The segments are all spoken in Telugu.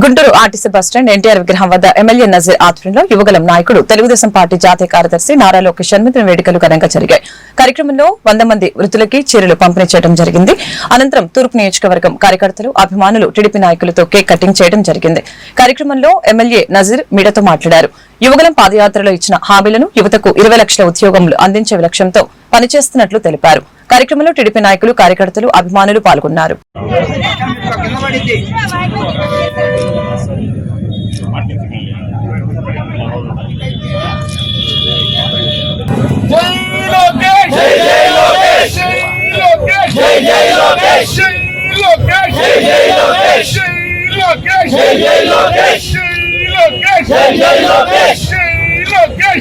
గుంటూరు ఆర్టీసీ బస్టాండ్ ఎన్టీఆర్ విగ్రహం వద్ద ఎమ్మెల్యే నజీర్ ఆధ్వర్యంలో యువగలం నాయకుడు తెలుగుదేశం పార్టీ జాతీయ కార్యదర్శి నారా లోకేష్ జన్మదిన వేడుకలు ఘనంగా జరిగాయి. కార్యక్రమంలో వంద మంది వృద్ధులకి చీరలు పంపిణీ చేయడం జరిగింది. అనంతరం తూర్పు నియోజకవర్గం కార్యకర్తలు అభిమానులు టీడీపీ నాయకులతో కేక్ కటింగ్ చేయడం జరిగింది. కార్యక్రమంలో ఎమ్మెల్యే నజీర్ మీడియాతో మాట్లాడారు. యువగలం పాదయాత్రలో ఇచ్చిన హామీలను యువతకు ఇరవై లక్షల ఉద్యోగములు అందించే లక్ష్యంతో పనిచేస్తున్నట్లు తెలిపారు. కార్యక్రమంలో టీడీపీ నాయకులు కార్యకర్తలు అభిమానులు పాల్గొన్నారు. జై లోకేష్.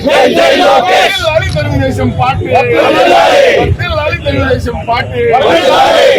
జై జై లోకేష్ జై లోకేష్ జై జై లోకేష్ జై లోకేష్ జై జై లోకేష్ జై లోకేష్ జై జై లోకేష్ జై లోకేష్ జై జై లోకేష్ జై లోకేష్ జై జై లోకేష్ లాలి తెలుగుదేశం పార్టీ లాలి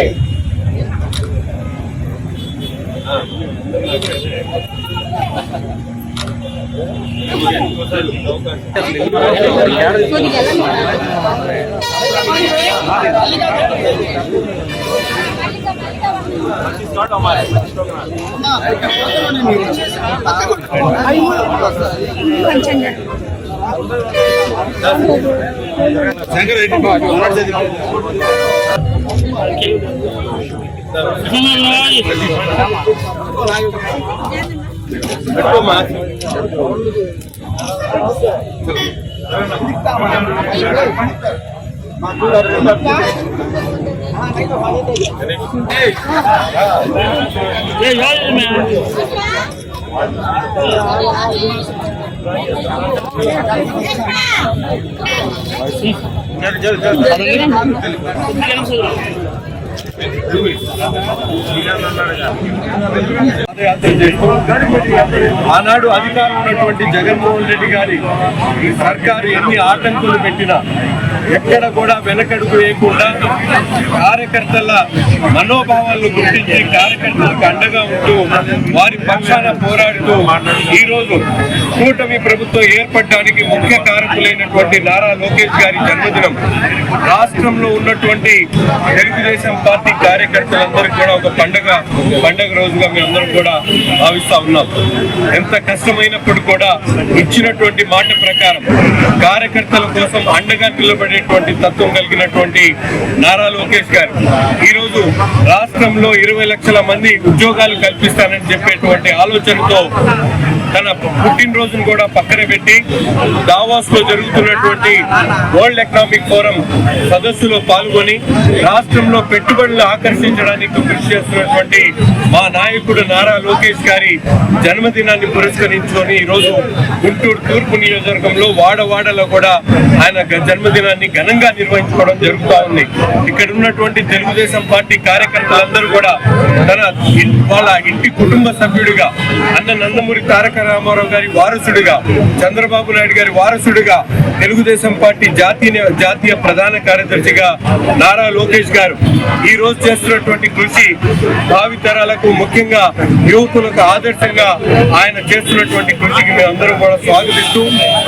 తెలుగుదేశం పార్టీ పాదయాత్ర చేస్తూ ఆనాడు అధికారం ఉన్నటువంటి జగన్మోహన్ రెడ్డి గారి సర్కారు ఎన్ని ఆటంకులు పెట్టినా ఎక్కడ కూడా వెనకడుగు వేయకుండా కార్యకర్తల మనోభావాలను గుర్తించి కార్యకర్తలకు అండగా ఉంటూ వారి పక్షాన పోరాడుతూ ఈ రోజు కూటమి ప్రభుత్వం ఏర్పడడానికి ముఖ్య కారకులైనటువంటి నారా లోకేష్ గారి జన్మదినం. రాష్ట్రంలో ఉన్నటువంటి తెలుగుదేశం పార్టీ కార్యకర్తలందరికీ కూడా ఒక పండగ పండగ రోజుగా మేమందరం కూడా భావిస్తా ఉన్నాం. ఎంత కష్టమైనప్పుడు కూడా ఇచ్చినటువంటి మాట ప్రకారం కార్యకర్తల కోసం అండగా నిలబడేటువంటి తత్వం కలిగినటువంటి నారా లోకేష్ గారు. ఈరోజు రాష్ట్రంలో ఇరవై లక్షల మంది ఉద్యోగాలు కల్పిస్తానని చెప్పేటువంటి ఆలోచనతో తన పుట్టినరోజును కూడా పక్కన పెట్టి దావాస్లో జరుగుతున్నటువంటి వరల్డ్ ఎకనామిక్ ఫోరం సదస్సులో పాల్గొని రాష్ట్రంలో పెట్టుబడులు ఆకర్షించడానికి కృషి చేస్తున్నటువంటి మా నాయకుడు నారా లోకేష్ గారి జన్మదినాన్ని పురస్కరించుకొని ఈరోజు గుంటూరు తూర్పు నియోజకవర్గంలో వాడవాడలో కూడా ఆయన జన్మదినాన్ని ఘనంగా నిర్వహించుకోవడం జరుగుతూ ఉంది. ఇక్కడ ఉన్నటువంటి తెలుగుదేశం పార్టీ కార్యకర్తలందరూ కూడా తన వాళ్ళ ఇంటి కుటుంబ సభ్యుడిగా అన్న నందమూరి తారక రామారావు గారి వారసుడిగా చంద్రబాబు నాయుడు గారి వారసుడిగా తెలుగుదేశం పార్టీ జాతీయ జాతీయ ప్రధాన కార్యదర్శిగా నారా లోకేష్ గారు ఈ రోజు చేస్తున్నటువంటి కృషి భావితరాలకు ముఖ్యంగా యువకులకు ఆదర్శంగా ఆయన చేస్తున్నటువంటి కృషికి మేమందరం కూడా స్వాగతిస్తూ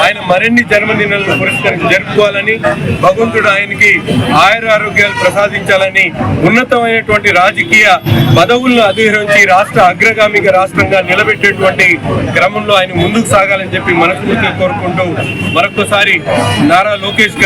ఆయన మరిన్ని జన్మదినాలను పురస్కరించి జరుపుకోవాలని భగవంతుడు ఆయనకి ఆయుర ఆరోగ్యాలు ప్రసాదించాలని ఉన్నతమైనటువంటి రాజకీయ పదవులను అధిరోహించి రాష్ట్ర అగ్రగామిక రాష్ట్రంగా నిలబెట్టేటువంటి క్రమంలో ఆయన ముందుకు సాగాలని చెప్పి మనస్ఫూర్తిగా కోరుకుంటూ మరొకసారి నారా లోకేష్ గారి